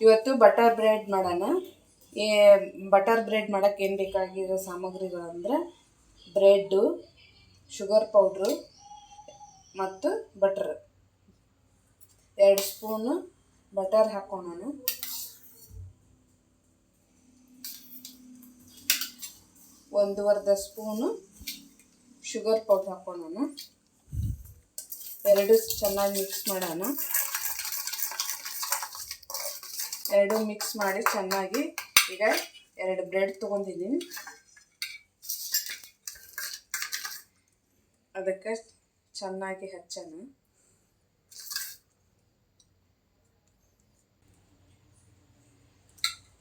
ಇವತ್ತು butter bread ಮಾಡೋಣ. ಏ, ಬಟರ್ ಬ್ರೆಡ್ ಮಾಡೋಕ್ಕೆ ಏನು ಬೇಕಾಗಿರೋ ಸಾಮಗ್ರಿಗಳು ಅಂದರೆ ಬ್ರೆಡ್ಡು, ಶುಗರ್ ಪೌಡ್ರು ಮತ್ತು ಬಟರ್. ಎರಡು ಸ್ಪೂನು ಬಟರ್ ಹಾಕ್ಕೊಳ್ಳೋಣ ಒಂದೂವರ್ಧ ಸ್ಪೂನು ಶುಗರ್ ಪೌಡ್ರ್ ಹಾಕ್ಕೊಳ್ಳೋಣ ಎರಡು ಚೆನ್ನಾಗಿ ಮಿಕ್ಸ್ ಮಾಡೋಣ. ಎರಡು ಮಿಕ್ಸ್ ಮಾಡಿ ಚೆನ್ನಾಗಿ ಈಗ ಎರಡು ಬ್ರೆಡ್ ತೊಗೊಂಡಿದ್ದೀನಿ. ಅದಕ್ಕೆ ಚೆನ್ನಾಗಿ ಹಚ್ಚೋಣ.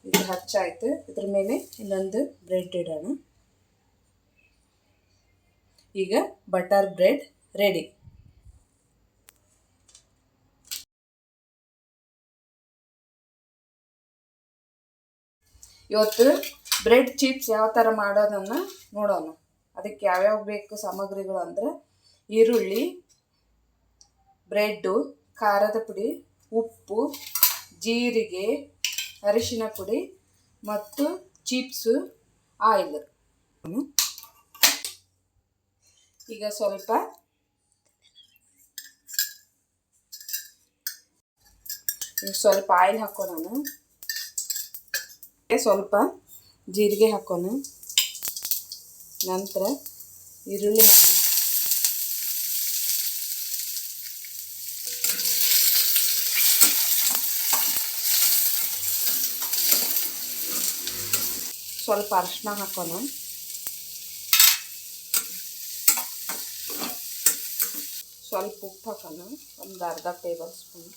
ಇದು ಹಚ್ಚಾಯಿತು. ಇದ್ರ ಮೇಲೆ ಇನ್ನೊಂದು ಬ್ರೆಡ್ ಇಡೋಣ. ಈಗ ಬಟರ್ ಬ್ರೆಡ್ ರೆಡಿ. ಇವತ್ತು ಬ್ರೆಡ್ ಚಿಪ್ಸ್ ಯಾವ ಥರ ಮಾಡೋದನ್ನು ನೋಡೋಣ. ಅದಕ್ಕೆ ಯಾವ್ಯಾವ ಬೇಕು ಸಾಮಗ್ರಿಗಳು ಅಂದರೆ ಈರುಳ್ಳಿ, ಬ್ರೆಡ್ಡು, ಖಾರದ ಪುಡಿ, ಉಪ್ಪು, ಜೀರಿಗೆ, ಅರಿಶಿನ ಪುಡಿ ಮತ್ತು ಚಿಪ್ಸು, ಆಯಿಲ್. ಈಗ ಸ್ವಲ್ಪ ಸ್ವಲ್ಪ ಆಯಿಲ್ ಹಾಕೋಣ ಸ್ವಲ್ಪ ಜೀರಿಗೆ ಹಾಕೋಣ. ನಂತರ ಈರುಳ್ಳಿ ಹಾಕೋಣ. ಸ್ವಲ್ಪ ಅರಿಶಿನ ಹಾಕೋಣ. ಸ್ವಲ್ಪ ಉಪ್ಪು ಹಾಕೋಣ. ಒಂದು ಅರ್ಧ ಟೇಬಲ್ ಸ್ಪೂನ್.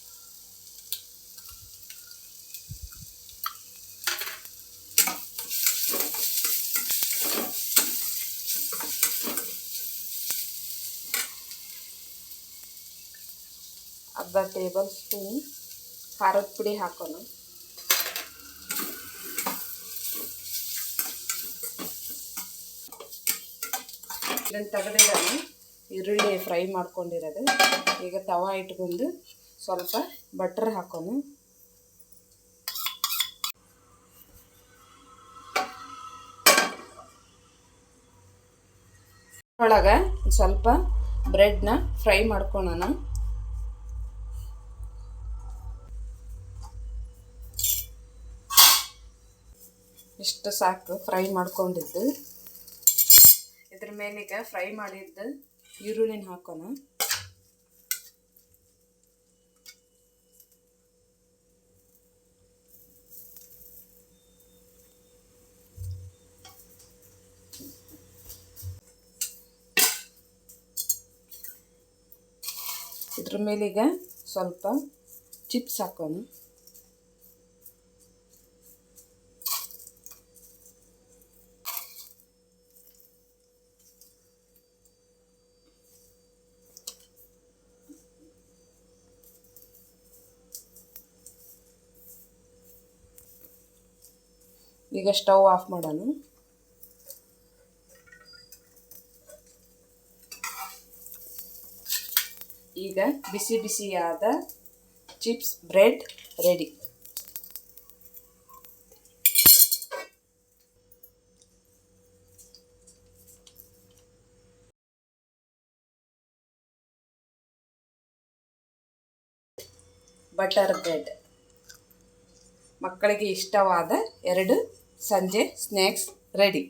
ಅರ್ಧ ಟೇಬಲ್ ಸ್ಪೂನ್ ಖಾರದ ಪುಡಿ ಹಾಕೋಣ. ಇದನ್ನು ತೆಗೆದಿಡೋಣ. ಈರುಳ್ಳಿ ಫ್ರೈ ಮಾಡ್ಕೊಂಡಿರೋದು. ಈಗ ತವ ಇಟ್ಕೊಂಡು ಸ್ವಲ್ಪ ಬಟ್ರ್ ಹಾಕೋಣ. ಒಳಗೆ ಸ್ವಲ್ಪ ಬ್ರೆಡ್ನ ಫ್ರೈ ಮಾಡ್ಕೊಳ್ಳೋಣ ಇಷ್ಟು ಸಾಕು ಫ್ರೈ ಮಾಡ್ಕೊಂಡಿದ್ದು. ಇದ್ರ ಮೇಲೀಗ ಫ್ರೈ ಮಾಡಿದ್ದು ಈರುಳ್ಳಿನ ಹಾಕೋಣ. ಇದ್ರ ಮೇಲೀಗ ಸ್ವಲ್ಪ ಚಿಪ್ಸ್ ಹಾಕೋಣ. ಈಗ ಸ್ಟವ್ ಆಫ್ ಮಾಡೋಣ. ಈಗ ಬಿಸಿ ಬಿಸಿಯಾದ chips bread ready. Butter bread. ಮಕ್ಕಳಿಗೆ ಇಷ್ಟವಾದ ಎರಡು ಸಂಜೆ ಸ್ನ್ಯಾಕ್ಸ್ ರೆಡಿ